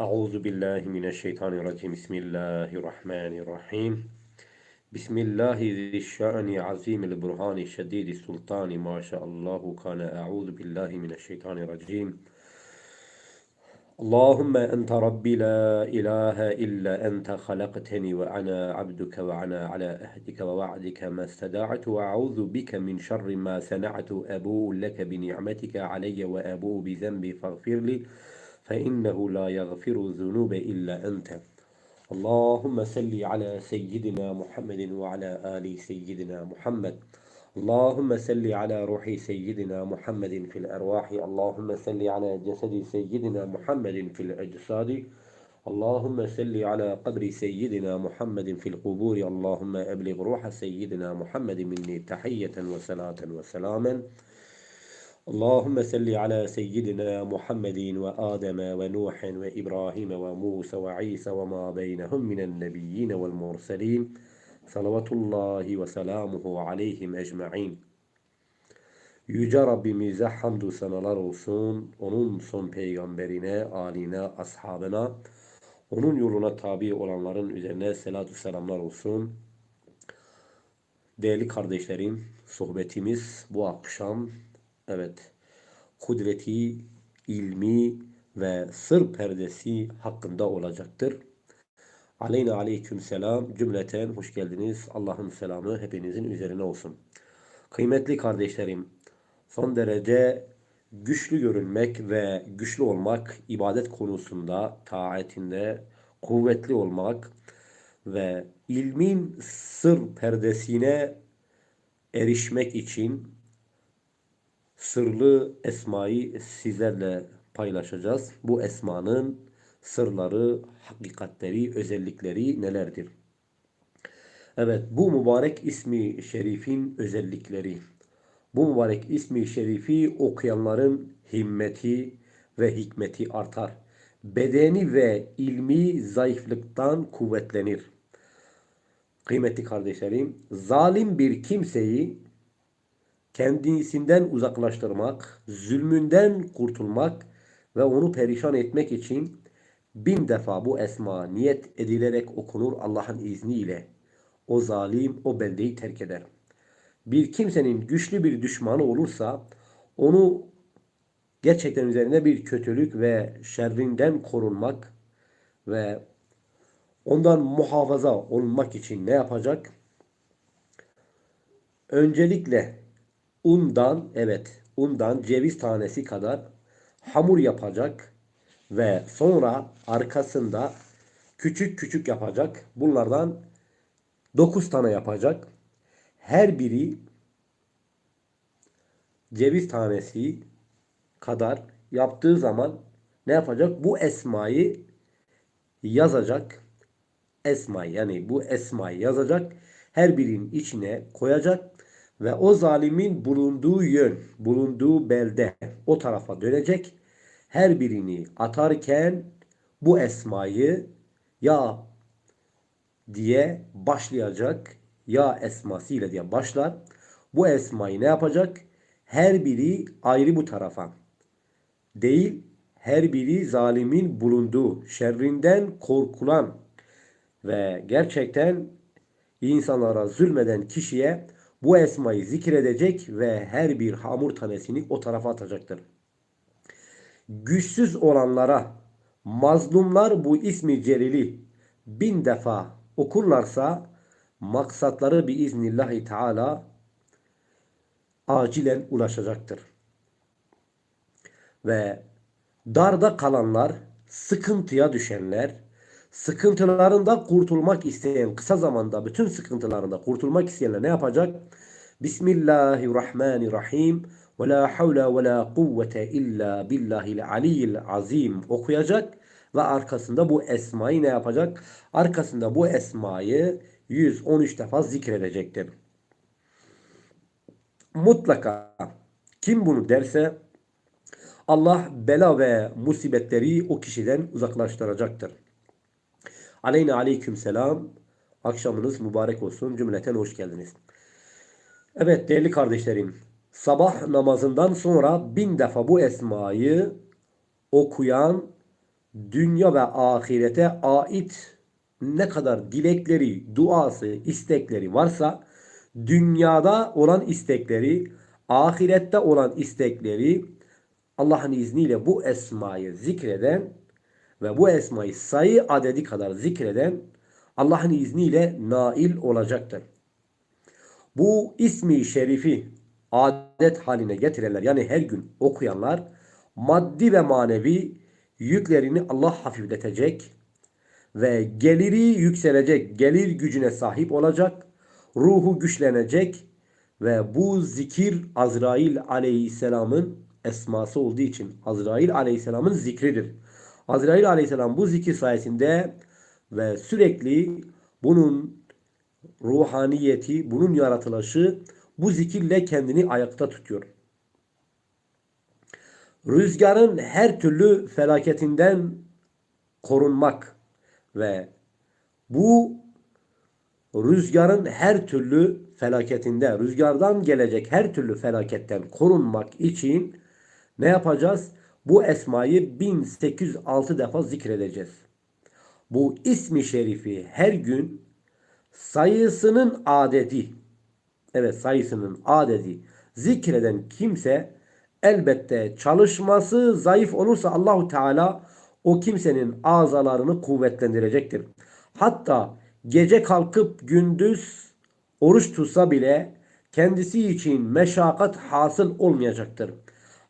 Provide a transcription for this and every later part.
أعوذ بالله من الشيطان الرجيم. بسم الله الرحمن الرحيم. بسم الله ذي الشأن عظيم البرهان شديد السلطان ما شاء الله كان. أعوذ بالله من الشيطان الرجيم. اللهم أنت ربي لا إله إلا أنت خلقتني وأنا عبدك وأنا على أهدك ووعدك ما استدعت. وأعوذ بك من شر ما صنعت. أبوء لك بنعمتك علي وأبوء بذنبي فاغفر لي. فإنه لا يغفر الذنوب إلا أنت. اللهم صل على سيدنا محمد وعلى آل سيدنا محمد. اللهم صل على روح سيدنا محمد في الأرواح. اللهم صل على جسد سيدنا محمد في الأجساد. اللهم صل على قبر سيدنا محمد في القبور. اللهم أبلغ روح سيدنا محمد مني تحية وصلاة وسلاما. اللهم صل على سيدنا محمد وآدم ونوح وإبراهيم وموسى وعيسى وما بينهم من النبيين والمرسلين صلوات الله وسلامه عليهم ecmaîn. Yüce Rabbimize hamdü senalar olsun. Onun son peygamberine, aline, ashabına, onun yoluna tabi olanların üzerine selatü selamlar olsun. Değerli kardeşlerim, sohbetimiz bu akşam evet kudreti, ilmi ve sır perdesi hakkında olacaktır. Aleyna aleyküm selam cümleten hoş geldiniz. Allah'ın selamı hepinizin üzerine olsun. Kıymetli kardeşlerim, son derece güçlü görünmek ve güçlü olmak ibadet konusunda, taatinde kuvvetli olmak ve ilmin sır perdesine erişmek için sırlı esmayı sizlerle paylaşacağız. Bu esmanın sırları, hakikatleri, özellikleri nelerdir? Evet, bu mübarek ismi şerifin özellikleri. Bu mübarek ismi şerifi okuyanların himmeti ve hikmeti artar. Bedeni ve ilmi zayıflıktan kuvvetlenir. Kıymetli kardeşlerim, zalim bir kimseyi kendisinden uzaklaştırmak, zulmünden kurtulmak ve onu perişan etmek için bin defa bu esma niyet edilerek okunur Allah'ın izniyle. O zalim o beldeyi terk eder. Bir kimsenin güçlü bir düşmanı olursa onu gerçekten üzerine bir kötülük ve şerrinden korunmak ve ondan muhafaza olmak için ne yapacak? Öncelikle undan evet undan ceviz tanesi kadar hamur yapacak ve sonra arkasında küçük küçük yapacak. Bunlardan 9 tane yapacak. Her biri ceviz tanesi kadar yaptığı zaman ne yapacak? Bu esmayı yazacak. Esmayı yani bu esmayı yazacak. Her birinin içine koyacak ve o zalimin bulunduğu yön, bulunduğu belde o tarafa dönecek. Her birini atarken bu esmayı ya diye başlayacak. Ya esmasıyla diye başlar. Bu esmayı ne yapacak? Her biri ayrı bu tarafa. Değil, her biri zalimin bulunduğu, şerrinden korkulan ve gerçekten insanlara zulmeden kişiye bu esmayı zikredecek ve her bir hamur tanesini o tarafa atacaktır. Güçsüz olanlara mazlumlar bu ismi celili bin defa okurlarsa maksatları biiznillahi teala acilen ulaşacaktır. Ve darda kalanlar, sıkıntıya düşenler, sıkıntılarında kurtulmak isteyen, kısa zamanda bütün sıkıntılarında kurtulmak isteyenler ne yapacak? Bismillahirrahmanirrahim ve la havle ve la kuvvete illa billahil aliyyil azim okuyacak ve arkasında bu esmayı ne yapacak? Arkasında bu esmayı 113 defa zikredecektir. Mutlaka kim bunu derse Allah bela ve musibetleri o kişiden uzaklaştıracaktır. Aleyna aleyküm selam. Akşamınız mübarek olsun. Cümleten hoş geldiniz. Evet değerli kardeşlerim. Sabah namazından sonra bin defa bu esmayı okuyan dünya ve ahirete ait ne kadar dilekleri, duası, istekleri varsa dünyada olan istekleri, ahirette olan istekleri Allah'ın izniyle bu esmayı zikreden ve bu esmayı sayı adedi kadar zikreden Allah'ın izniyle nail olacaktır. Bu ismi şerifi adet haline getirenler yani her gün okuyanlar maddi ve manevi yüklerini Allah hafifletecek ve geliri yükselecek, gelir gücüne sahip olacak, ruhu güçlenecek ve bu zikir Azrail aleyhisselamın esması olduğu için Azrail aleyhisselamın zikridir. Azrail aleyhisselam bu zikir sayesinde ve sürekli bunun ruhaniyeti, bunun yaratılışı bu zikirle kendini ayakta tutuyor. Rüzgarın her türlü felaketinden korunmak ve bu rüzgarın her türlü felaketinde, rüzgardan gelecek her türlü felaketten korunmak için ne yapacağız? Bu esmayı 1806 defa zikredeceğiz. Bu ismi şerifi her gün sayısının adedi, evet sayısının adedi zikreden kimse elbette çalışması zayıf olursa Allahu Teala o kimsenin azalarını kuvvetlendirecektir. Hatta gece kalkıp gündüz oruç tutsa bile kendisi için meşakkat hasıl olmayacaktır.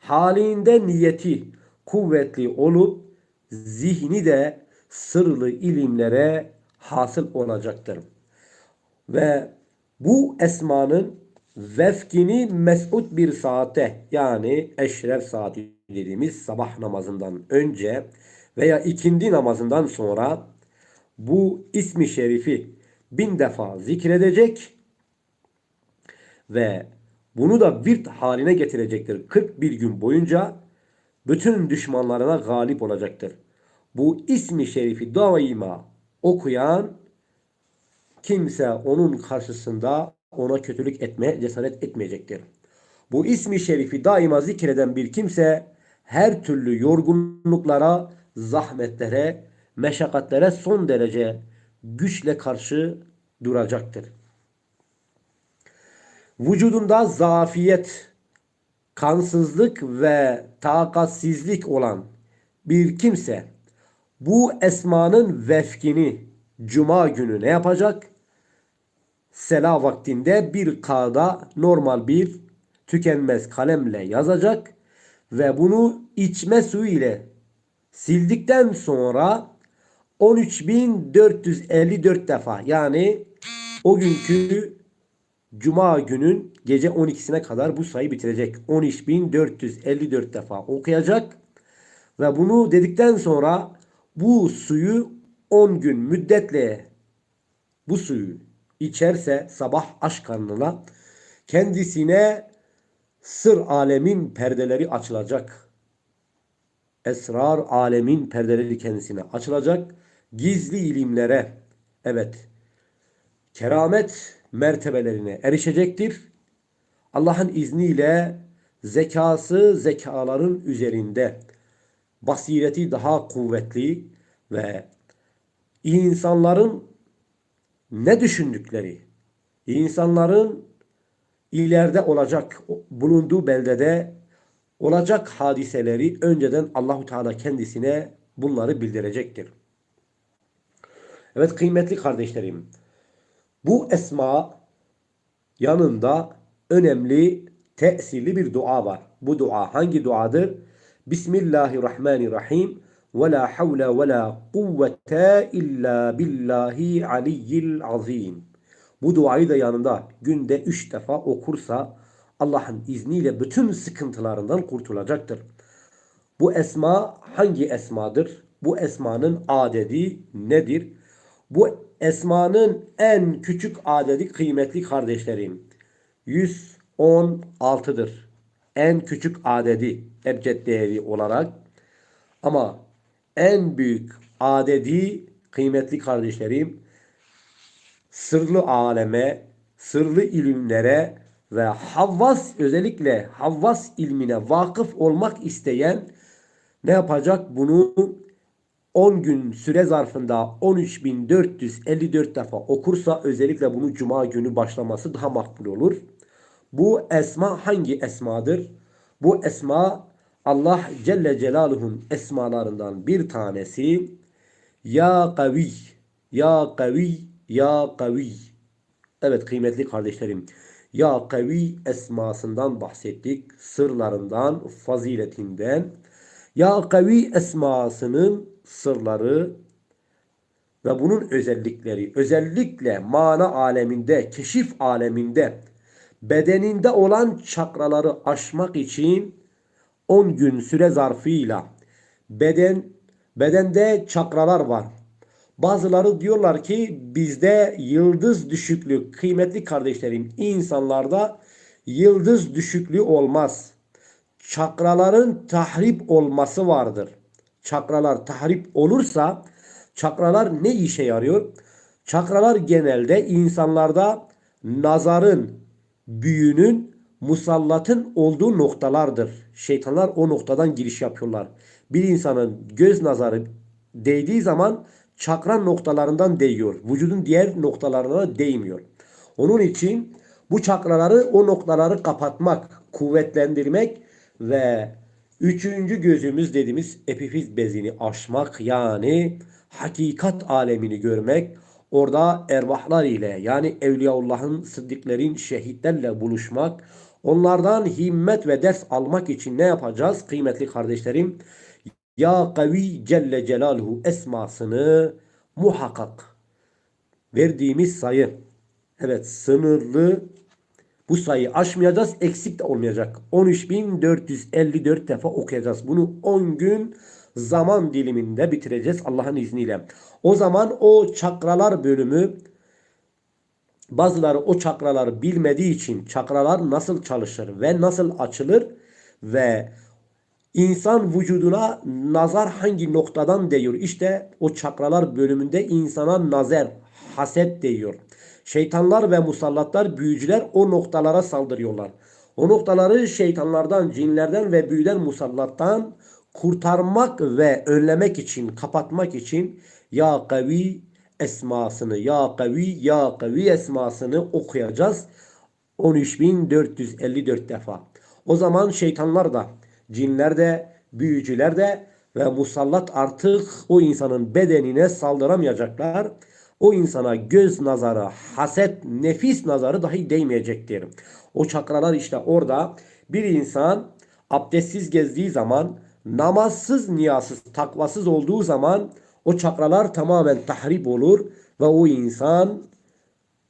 Halinde niyeti kuvvetli olup zihni de sırlı ilimlere hasıl olacaktır. Ve bu esmanın vefkini mesut bir saate yani eşref saati dediğimiz sabah namazından önce veya ikindi namazından sonra bu ismi şerifi bin defa zikredecek ve bunu da virt haline getirecektir. 41 gün boyunca bütün düşmanlarına galip olacaktır. Bu ismi şerifi daima okuyan kimse onun karşısında ona kötülük etmeye cesaret etmeyecektir. Bu ismi şerifi daima zikreden bir kimse her türlü yorgunluklara, zahmetlere, meşakkatlere son derece güçle karşı duracaktır. Vücudunda zafiyet, kansızlık ve takatsizlik olan bir kimse bu esmanın vefkini cuma günü ne yapacak? Sela vaktinde bir kağıda normal bir tükenmez kalemle yazacak ve bunu içme suyu ile sildikten sonra 13.454 defa yani o günkü Cuma günün gece 12'sine kadar bu sayı bitirecek. 13.454 defa okuyacak. Ve bunu dedikten sonra bu suyu 10 gün müddetle bu suyu içerse sabah aç karnına kendisine sır alemin perdeleri açılacak. Esrar alemin perdeleri kendisine açılacak. Gizli ilimlere evet keramet mertebelerine erişecektir. Allah'ın izniyle zekası zekaların üzerinde basireti daha kuvvetli ve insanların ne düşündükleri, insanların ileride olacak bulunduğu beldede olacak hadiseleri önceden Allahu Teala kendisine bunları bildirecektir. Evet kıymetli kardeşlerim, bu esma yanında önemli tesirli bir dua var. Bu dua hangi duadır? Bismillahirrahmanirrahim. Ve la havle ve la kuvvete illa billahi aliyyil azim. Bu duayı da yanında günde üç defa okursa Allah'ın izniyle bütün sıkıntılarından kurtulacaktır. Bu esma hangi esmadır? Bu esmanın adedi nedir? Bu esmanın en küçük adedi kıymetli kardeşlerim 116'dır. En küçük adedi ebced değeri olarak ama en büyük adedi kıymetli kardeşlerim sırlı aleme, sırlı ilimlere ve Havvas özellikle Havvas ilmine vakıf olmak isteyen ne yapacak? Bunu 10 gün süre zarfında 13.454 defa okursa özellikle bunu cuma günü başlaması daha makbul olur. Bu esma hangi esmadır? Bu esma Allah Celle Celaluhu'nun esmalarından bir tanesi. Ya kavi, ya kavi, ya kavi. Evet kıymetli kardeşlerim. Ya kavi esmasından bahsettik. Sırlarından, faziletinden. Ya kavi esmasının sırları ve bunun özellikleri özellikle mana aleminde, keşif aleminde bedeninde olan çakraları aşmak için 10 gün süre zarfıyla beden bedende çakralar var. Bazıları diyorlar ki bizde yıldız düşüklüğü kıymetli kardeşlerim insanlarda yıldız düşüklüğü olmaz. Çakraların tahrip olması vardır. Çakralar tahrip olursa çakralar ne işe yarıyor? Çakralar genelde insanlarda nazarın, büyünün, musallatın olduğu noktalardır. Şeytanlar o noktadan giriş yapıyorlar. Bir insanın göz nazarı değdiği zaman çakra noktalarından değiyor. Vücudun diğer noktalarına değmiyor. Onun için bu çakraları o noktaları kapatmak, kuvvetlendirmek ve üçüncü gözümüz dediğimiz epifiz bezini aşmak yani hakikat alemini görmek, orada ervahlar ile yani Evliyaullah'ın, sıddıklerin, şehitlerle buluşmak, onlardan himmet ve ders almak için ne yapacağız kıymetli kardeşlerim? Ya Kavi Celle Celaluhu esmasını muhakkak verdiğimiz sayı evet sınırlı bu sayıyı aşmayacağız. Eksik de olmayacak. 13.454 defa okuyacağız. Bunu 10 gün zaman diliminde bitireceğiz Allah'ın izniyle. O zaman o çakralar bölümü bazıları o çakraları bilmediği için çakralar nasıl çalışır ve nasıl açılır ve insan vücuduna nazar hangi noktadan değiyor? İşte o çakralar bölümünde insana nazar, haset değiyor. Şeytanlar ve musallatlar, büyücüler o noktalara saldırıyorlar. O noktaları şeytanlardan, cinlerden ve büyüden musallattan kurtarmak ve önlemek için, kapatmak için ya kavi esmasını, ya kavi, ya kavi esmasını okuyacağız. 13.454 defa. O zaman şeytanlar da, cinler de, büyücüler de ve musallat artık o insanın bedenine saldıramayacaklar. O insana göz nazarı, haset, nefis nazarı dahi değmeyecektir. O çakralar işte orada bir insan abdestsiz gezdiği zaman, namazsız, niyasız, takvasız olduğu zaman o çakralar tamamen tahrip olur ve o insan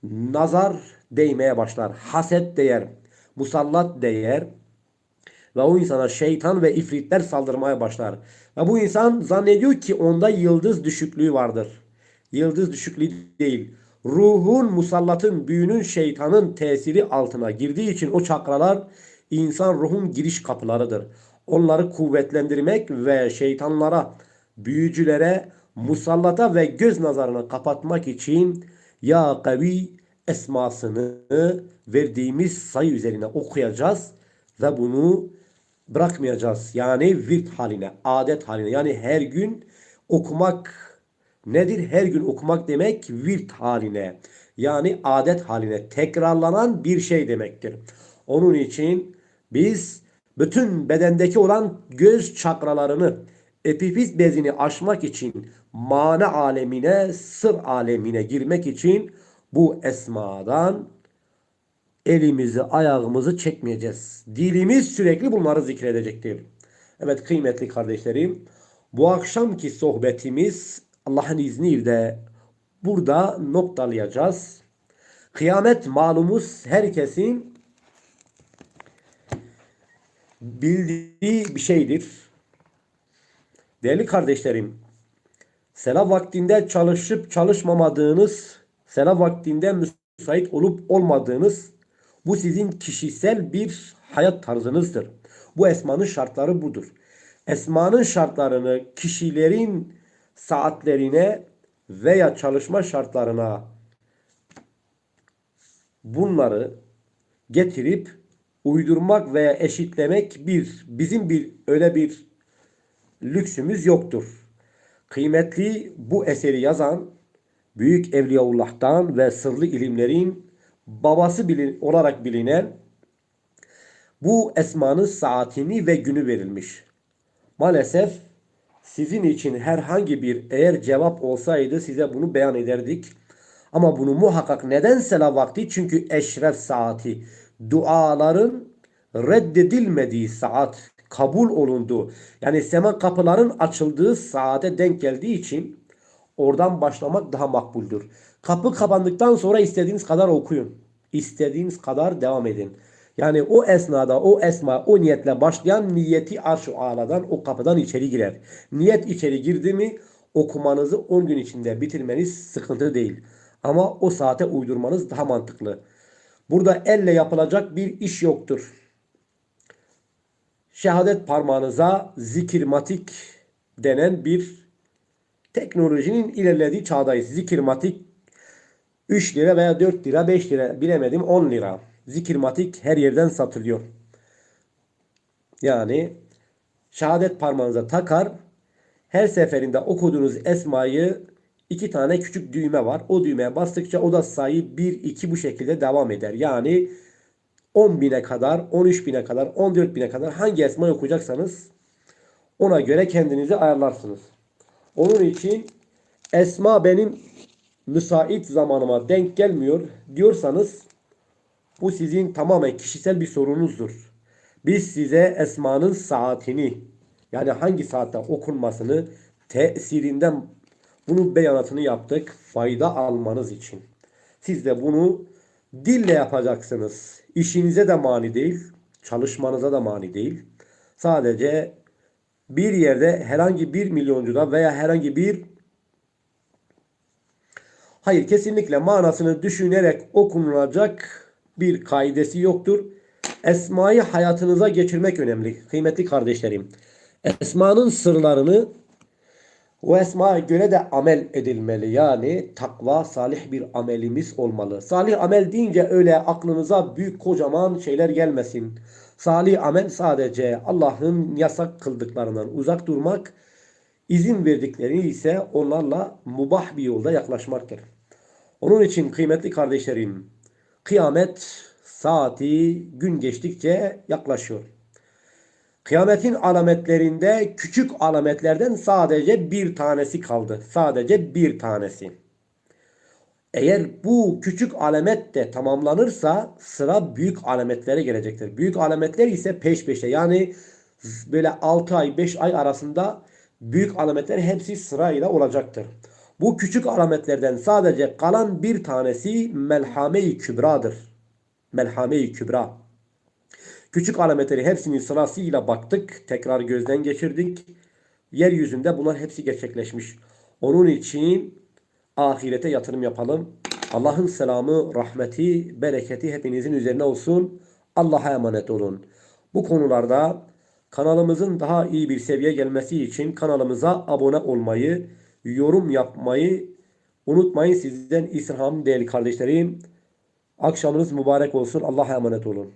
nazar değmeye başlar. Haset değer, musallat değer ve o insana şeytan ve ifritler saldırmaya başlar. Ve bu insan zannediyor ki onda yıldız düşüklüğü vardır. Yıldız düşüklüğü değil. Ruhun, musallatın, büyünün, şeytanın tesiri altına girdiği için o çakralar insan ruhun giriş kapılarıdır. Onları kuvvetlendirmek ve şeytanlara, büyücülere, musallata ve göz nazarını kapatmak için ya kavi esmasını verdiğimiz sayı üzerine okuyacağız ve bunu bırakmayacağız. Yani virt haline, adet haline. Yani her gün okumak nedir? Her gün okumak demek virt haline. Yani adet haline tekrarlanan bir şey demektir. Onun için biz bütün bedendeki olan göz çakralarını epifiz bezini aşmak için mana alemine, sır alemine girmek için bu esmadan elimizi, ayağımızı çekmeyeceğiz. Dilimiz sürekli bunları zikredecektir. Evet kıymetli kardeşlerim, bu akşamki sohbetimiz Allah'ın izniyle burada noktalayacağız. Kıyamet malumuz herkesin bildiği bir şeydir. Değerli kardeşlerim, selam vaktinde çalışıp çalışmamadığınız, selam vaktinde müsait olup olmadığınız bu sizin kişisel bir hayat tarzınızdır. Bu esmanın şartları budur. Esmanın şartlarını kişilerin saatlerine veya çalışma şartlarına bunları getirip uydurmak veya eşitlemek bir bizim bir öyle bir lüksümüz yoktur. Kıymetli bu eseri yazan Büyük Evliyaullah'tan ve sırlı ilimlerin babası bilin, olarak bilinen bu esmanın saatini ve günü verilmiş. Maalesef sizin için herhangi bir eğer cevap olsaydı size bunu beyan ederdik. Ama bunu muhakkak neden sela vakti? Çünkü eşref saati. Duaların reddedilmediği saat kabul olundu. Yani sema kapıların açıldığı saate denk geldiği için oradan başlamak daha makbuldür. Kapı kapandıktan sonra istediğiniz kadar okuyun. İstediğiniz kadar devam edin. Yani o esnada o esma o niyetle başlayan niyeti arş-ı aladan o kapıdan içeri girer. Niyet içeri girdi mi okumanızı 10 gün içinde bitirmeniz sıkıntı değil. Ama o saate uydurmanız daha mantıklı. Burada elle yapılacak bir iş yoktur. Şehadet parmağınıza zikirmatik denen bir teknolojinin ilerlediği çağdayız. Zikirmatik 3 lira veya 4 lira 5 lira bilemedim 10 lira. Zikirmatik her yerden satılıyor. Yani şehadet parmağınıza takar her seferinde okuduğunuz esmayı iki tane küçük düğme var. O düğmeye bastıkça o da sayı 1 2 bu şekilde devam eder. Yani 10 bine kadar, 13 bine kadar, 14 bine kadar hangi esmayı okuyacaksanız ona göre kendinizi ayarlarsınız. Onun için esma benim müsait zamanıma denk gelmiyor diyorsanız bu sizin tamamen kişisel bir sorunuzdur. Biz size esmanın saatini yani hangi saatte okunmasını tesirinden bunu beyanatını yaptık fayda almanız için. Siz de bunu dille yapacaksınız. İşinize de mani değil, çalışmanıza da mani değil. Sadece bir yerde herhangi bir milyoncuda veya herhangi bir hayır kesinlikle manasını düşünerek okunulacak bir kaidesi yoktur. Esmayı hayatınıza geçirmek önemli. Kıymetli kardeşlerim. Esmanın sırlarını o esmaya göre de amel edilmeli. Yani takva salih bir amelimiz olmalı. Salih amel deyince öyle aklınıza büyük kocaman şeyler gelmesin. Salih amel sadece Allah'ın yasak kıldıklarından uzak durmak, izin verdikleri ise onlarla mubah bir yolda yaklaşmaktır. Onun için kıymetli kardeşlerim, kıyamet saati gün geçtikçe yaklaşıyor. Kıyametin alametlerinde küçük alametlerden sadece bir tanesi kaldı. Sadece bir tanesi. Eğer bu küçük alamet de tamamlanırsa sıra büyük alametlere gelecektir. Büyük alametler ise peş peşe yani böyle 6 ay 5 ay arasında büyük alametler hepsi sırayla olacaktır. Bu küçük alametlerden sadece kalan bir tanesi Melhame-i Kübra'dır. Melhame-i Kübra. Küçük alametleri hepsinin sırasıyla baktık. Tekrar gözden geçirdik. Yeryüzünde bunlar hepsi gerçekleşmiş. Onun için ahirete yatırım yapalım. Allah'ın selamı, rahmeti, bereketi hepinizin üzerine olsun. Allah'a emanet olun. Bu konularda kanalımızın daha iyi bir seviyeye gelmesi için kanalımıza abone olmayı, yorum yapmayı unutmayın. Sizden istirham değerli kardeşlerim. Akşamınız mübarek olsun. Allah'a emanet olun.